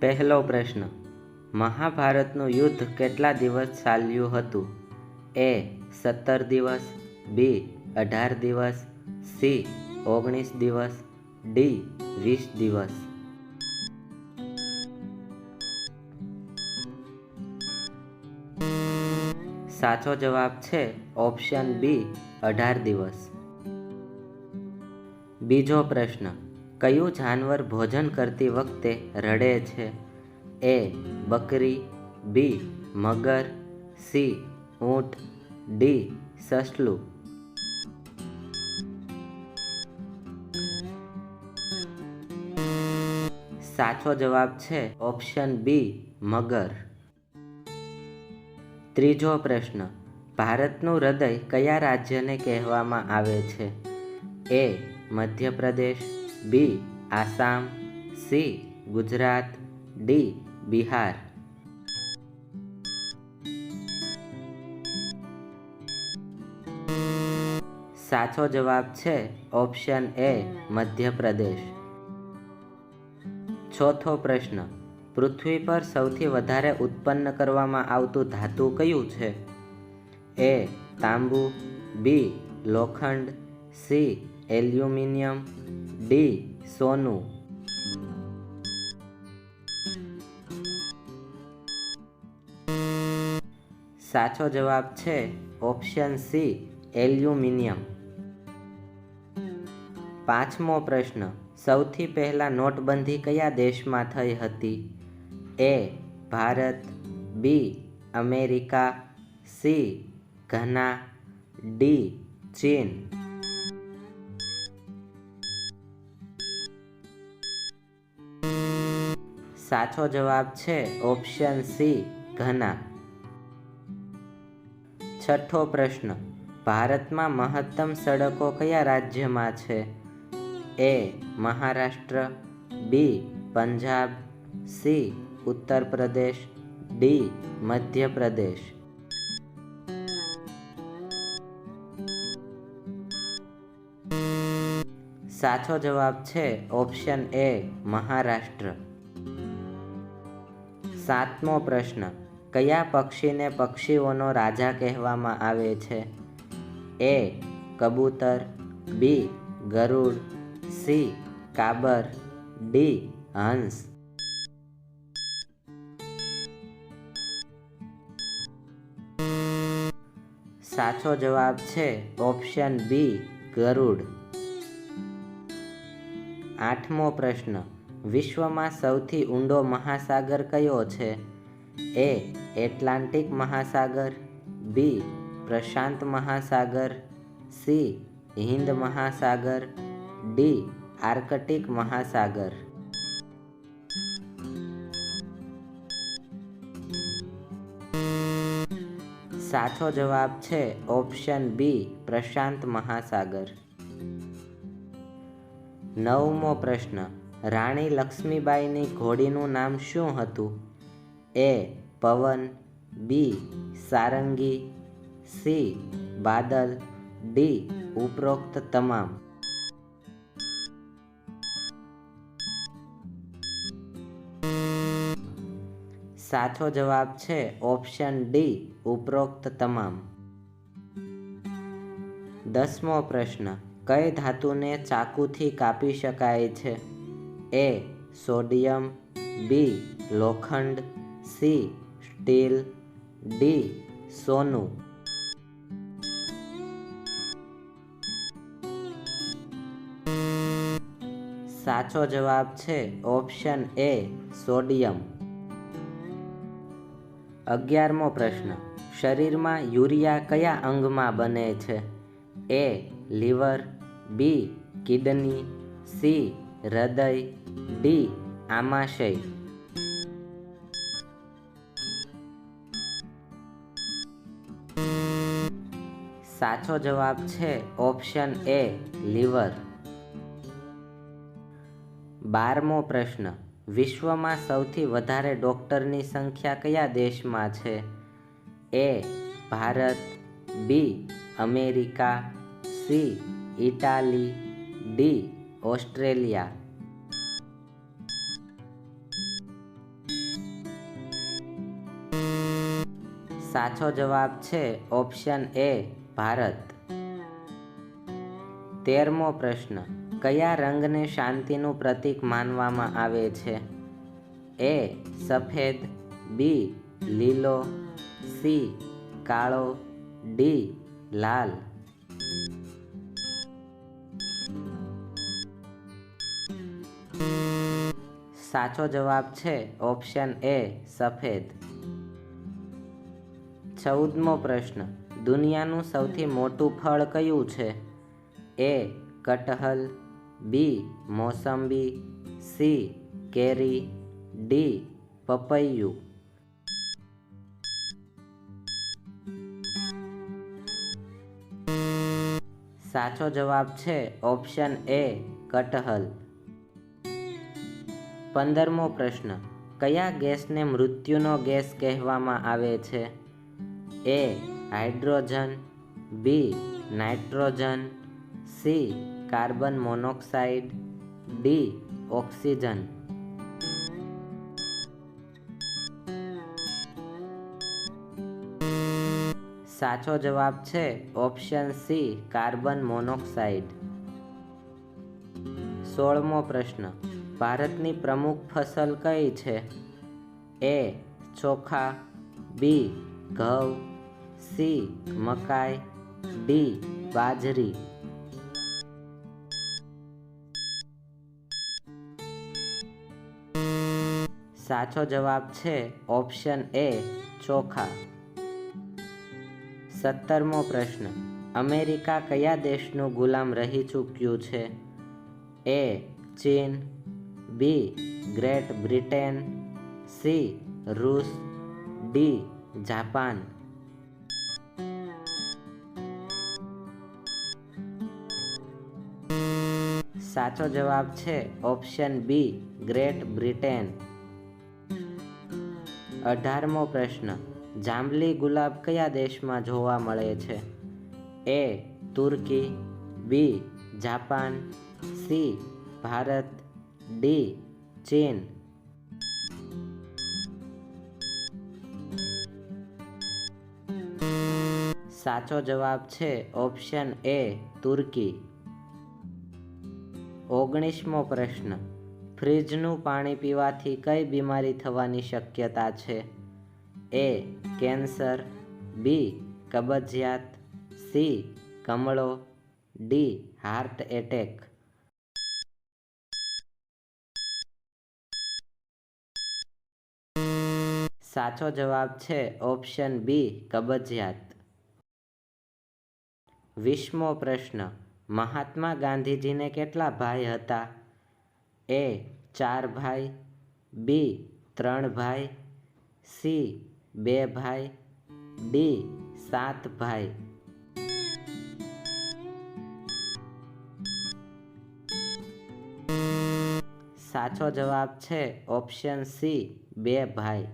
પહેલો પ્રશ્ન, મહાભારતનું યુદ્ધ કેટલા દિવસ ચાલ્યું હતું? એ, સત્તર દિવસ, બી, અઢાર દિવસ, સી, ઓગણીસ દિવસ, ડી, વીસ દિવસ. સાચો જવાબ છે ઓપ્શન બી, અઢાર દિવસ. બીજો પ્રશ્ન કયું જાનવર ભોજન કરતી વખતે રડે છે? એ, બકરી, બી, મગર, સી, ઊંટ, ડી, સસલું. સાચો જવાબ છે ઓપ્શન બી, મગર. ત્રીજો પ્રશ્ન, ભારતનું હૃદય કયા રાજ્યને કહેવામાં આવે છે? A, Madhya Pradesh B, Assam, C, Gujarat, D, Bihar. સાચો જવાબ છે ઓપ્શન એ, મધ્યપ્રદેશ. ચોથો પ્રશ્ન, પૃથ્વી પર સૌથી વધારે ઉત્પન્ન કરવામાં આવતું ધાતુ કયું છે? એ, તાંબુ, બી, લોખંડ, સી, એલ્યુમિનિયમ ડી સોનું. સાચો જવાબ છે ઓપ્શન સી એલ્યુમિનિયમ. પાંચમો પ્રશ્ન, સૌથી પહેલાં નોટબંધી કયા દેશમાં થઈ હતી? A Bharat. B America. C Ghana. D ચીન. સાચો જવાબ છે ઓપ્શન સી, ઘના. છઠ્ઠો પ્રશ્ન, ભારતમાં મહત્તમ સડકો કયા રાજ્યમાં છે? A, Maharashtra, B, Punjab, C Uttar Pradesh D, Madhya Pradesh. સાચો જવાબ છે ઓપ્શન એ, મહારાષ્ટ્ર. સાતમો પ્રશ્ન, કયા પક્ષીને પક્ષીઓનો રાજા કહેવામાં આવે છે? એ, કબૂતર, બી, ગરુડ, સી, કાબર, ડી, હંસ. સાચો જવાબ છે ઓપ્શન બી, ગરુડ. આઠમો પ્રશ્ન વિશ્વમાં સૌથી ઊંડો મહાસાગર કયો છે? એ, એટલાન્ટિક મહાસાગર, બી, પ્રશાંત મહાસાગર, સી હિન્દ મહાસાગર, ડી, આર્કટિક મહાસાગર. સાચો જવાબ છે ઓપ્શન બી, પ્રશાંત મહાસાગર. નવમો પ્રશ્ન. રાણી લક્ષ્મીબાઈની ઘોડીનું નામ શું હતું? એ પવન, બી સારંગી, સી બાદલ, ડી ઉપરોક્ત તમામ. સાચો જવાબ છે ઓપ્શન ડી ઉપરોક્ત તમામ. દસમો પ્રશ્ન, કઈ ધાતુને ચાકુથી કાપી શકાય છે? એ સોડિયમ, બી લોખંડ, સી સ્ટીલ, ડી સોનું. સાચો જવાબ છે ઓપ્શન એ સોડિયમ. અગિયારમો પ્રશ્ન. શરીરમાં યુરિયા કયા અંગમાં બને છે? A liver, B kidney, C હૃદય ડી આમાશય સાચો જવાબ છે ઓપ્શન એ લીવર. બારમો પ્રશ્ન. વિશ્વમાં સૌથી વધારે ડોક્ટરની સંખ્યા કયા દેશમાં છે? A Bharat. B America. C Italy. D Australia. સાચો જવાબ છે ઓપ્શન એ ભારત. તેરમો પ્રશ્ન, કયા રંગને શાંતિનું પ્રતીક માનવામાં આવે છે? એ સફેદ, બી લીલો, સી કાળો, ડી લાલ. સાચો જવાબ છે ઓપ્શન એ સફેદ. ચૌદમો પ્રશ્ન, દુનિયાનું સૌથી મોટું ફળ કયું છે? એ કટહલ બી, મોસંબી, સી, કેરી, ડી, પપૈયું. સાચો જવાબ છે ઓપ્શન એ કટહલ પંદરમો પ્રશ્ન. કયા ગેસને મૃત્યુનો ગેસ કહેવામાં આવે છે? A, hydrogen, B, nitrogen, C, carbon monoxide, D, oxygen. સાચો જવાબ છે ઓપ્શન સી, કાર્બન મોનોક્સાઇડ. સોળમો પ્રશ્ન. ભારતની પ્રમુખ ફસલ કઈ છે? એ, ચોખા, બી, ઘઉં, સી, મકાઈ, ડી, બાજરી. સાચો જવાબ છે ઓપ્શન એ, ચોખા. સત્તરમો પ્રશ્ન. અમેરિકા કયા દેશનું ગુલામ રહી ચૂક્યું છે? એ, ચીન બી ગ્રેટ બ્રિટેન સી રૂસ ડી જાપાન સાચો જવાબ છે ઓપ્શન બી ગ્રેટ બ્રિટેન અઢારમો પ્રશ્ન, જાંબલી ગુલાબ કયા દેશમાં જોવા મળે છે? A Turkey. B Japan. C Bharat. D ચીન. સાચો જવાબ છે ઓપ્શન એ, તુર્કી. ઓગણીસમો પ્રશ્ન. ફ્રીજનું પાણી પીવાથી કઈ બીમારી થવાની શક્યતા છે? એ, કેન્સર. બી, કબજિયાત. સી, કમળો. D, heart attack. સાચો જવાબ છે ઓપ્શન બી, કબજિયાત. વીસમો પ્રશ્ન. મહાત્મા ગાંધીજીને કેટલા ભાઈ હતા? એ, ચાર ભાઈ. બી, ત્રણ ભાઈ. સી, બે ભાઈ. ડી, સાત ભાઈ. સાચો જવાબ છે ઓપ્શન સી, બે ભાઈ.